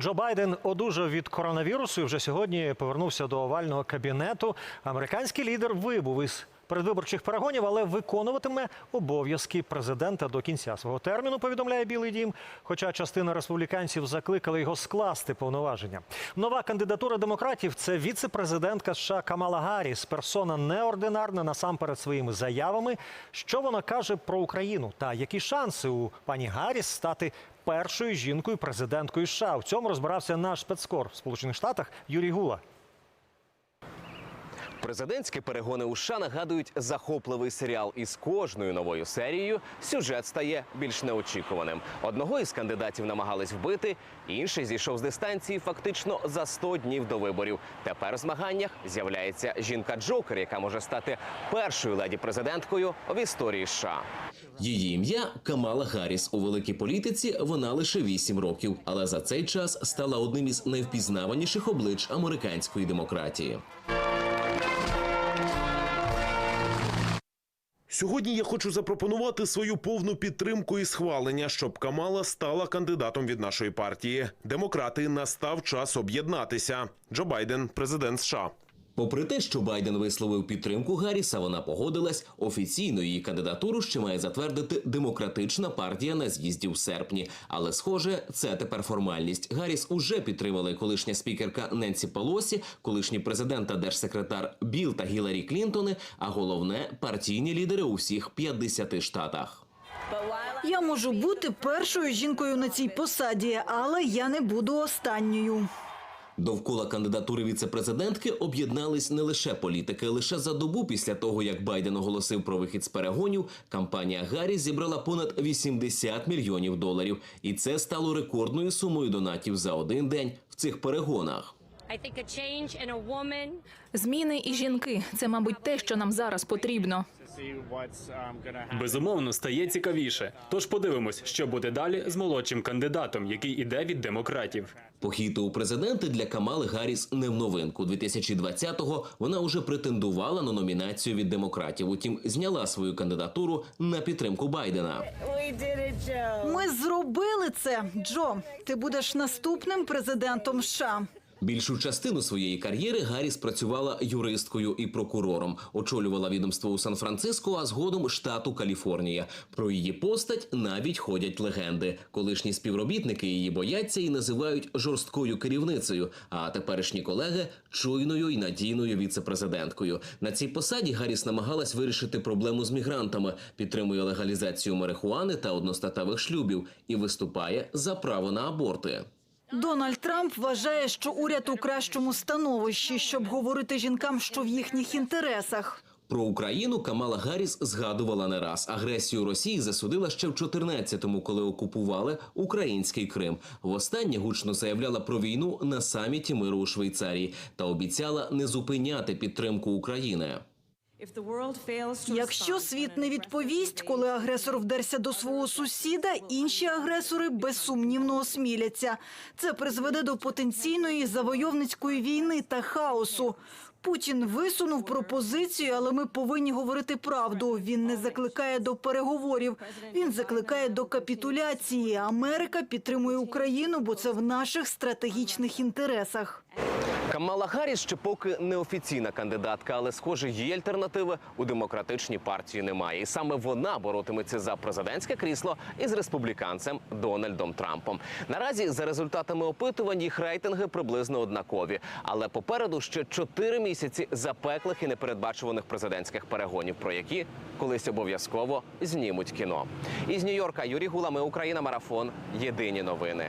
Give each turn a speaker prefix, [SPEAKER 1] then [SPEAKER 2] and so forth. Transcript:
[SPEAKER 1] Джо Байден одужав від коронавірусу і вже сьогодні повернувся до овального кабінету. Американський лідер вибув із передвиборчих перегонів, але виконуватиме обов'язки президента до кінця свого терміну. Повідомляє Білий Дім. Хоча частина республіканців закликали його скласти повноваження. Нова кандидатура демократів це віце-президентка США Камала Гарріс. Персона неординарна насамперед своїми заявами. Що вона каже про Україну та які шанси у пані Гарріс стати першою жінкою президенткою США. В цьому розбирався наш спецкор в Сполучених Штатах Юрій Гула.
[SPEAKER 2] Президентські перегони у США нагадують захопливий серіал. І з кожною новою серією сюжет стає більш неочікуваним. Одного із кандидатів намагались вбити, інший зійшов з дистанції фактично за 100 днів до виборів. Тепер в змаганнях з'являється жінка-джокер, яка може стати першою леді президенткою в історії США.
[SPEAKER 3] Її ім'я Камала Гарріс. У великій політиці вона лише 8 років, але за цей час стала одним із найвпізнаваніших облич американської демократії.
[SPEAKER 4] Сьогодні я хочу запропонувати свою повну підтримку і схвалення, щоб Камала стала кандидатом від нашої партії. Демократи настав час об'єднатися. Джо Байден, президент США.
[SPEAKER 3] Попри те, що Байден висловив підтримку Гарріса, вона погодилась. Офіційно її кандидатуру ще має затвердити демократична партія на з'їзді в серпні. Але, схоже, це тепер формальність. Гарріс уже підтримали колишня спікерка Ненсі Пелосі, колишній президент та держсекретар Білл та Гіларі Клінтони, а головне партійні лідери у всіх 50 штатах.
[SPEAKER 5] Я можу бути першою жінкою на цій посаді, але я не буду останньою.
[SPEAKER 3] Довкола кандидатури віцепрезидентки об'єднались не лише політики. Лише за добу після того, як Байден оголосив про вихід з перегонів, кампанія Гаррі зібрала понад 80 мільйонів доларів, і це стало рекордною сумою донатів за один день в цих перегонах.
[SPEAKER 6] Зміни і жінки це, мабуть, те, що нам зараз потрібно.
[SPEAKER 7] Безумовно, стає цікавіше. Тож подивимось, що буде далі з молодшим кандидатом, який іде від демократів.
[SPEAKER 3] Похід у президенти для Камали Гарріс не в новинку. 2020-го вона уже претендувала на номінацію від демократів. Утім, зняла свою кандидатуру на підтримку Байдена.
[SPEAKER 5] Ми зробили це. Джо, ти будеш наступним президентом США.
[SPEAKER 3] Більшу частину своєї кар'єри Гарріс працювала юристкою і прокурором, очолювала відомство у Сан-Франциско, а згодом штату Каліфорнія. Про її постать навіть ходять легенди. Колишні співробітники її бояться і називають жорсткою керівницею. А теперішні колеги чуйною і надійною віцепрезиденткою. На цій посаді Гарріс намагалась вирішити проблему з мігрантами, підтримує легалізацію марихуани та одностатевих шлюбів і виступає за право на аборти.
[SPEAKER 5] Дональд Трамп вважає, що уряд у кращому становищі, щоб говорити жінкам, що в їхніх інтересах.
[SPEAKER 3] Про Україну Камала Гарріс згадувала не раз. Агресію Росії засудила ще в 14-му, коли окупували український Крим. Востаннє гучно заявляла про війну на саміті миру у Швейцарії та обіцяла не зупиняти підтримку України.
[SPEAKER 5] Якщо світ не відповість, коли агресор вдерся до свого сусіда, інші агресори безсумнівно осміляться. Це призведе до потенційної завойовницької війни та хаосу. Путін висунув пропозицію, але ми повинні говорити правду. Він не закликає до переговорів. Він закликає до капітуляції. Америка підтримує Україну, бо це в наших стратегічних інтересах.
[SPEAKER 2] Камала Гарріс ще поки неофіційна кандидатка, але схоже, її альтернативи у демократичній партії немає. І саме вона боротиметься за президентське крісло із республіканцем Дональдом Трампом. Наразі за результатами опитувань їх рейтинги приблизно однакові. Але попереду ще чотири місяці запеклих і непередбачуваних президентських перегонів, про які колись обов'язково знімуть кіно. Із Нью-Йорка Юрій Гула, ми Україна, марафон. Єдині новини.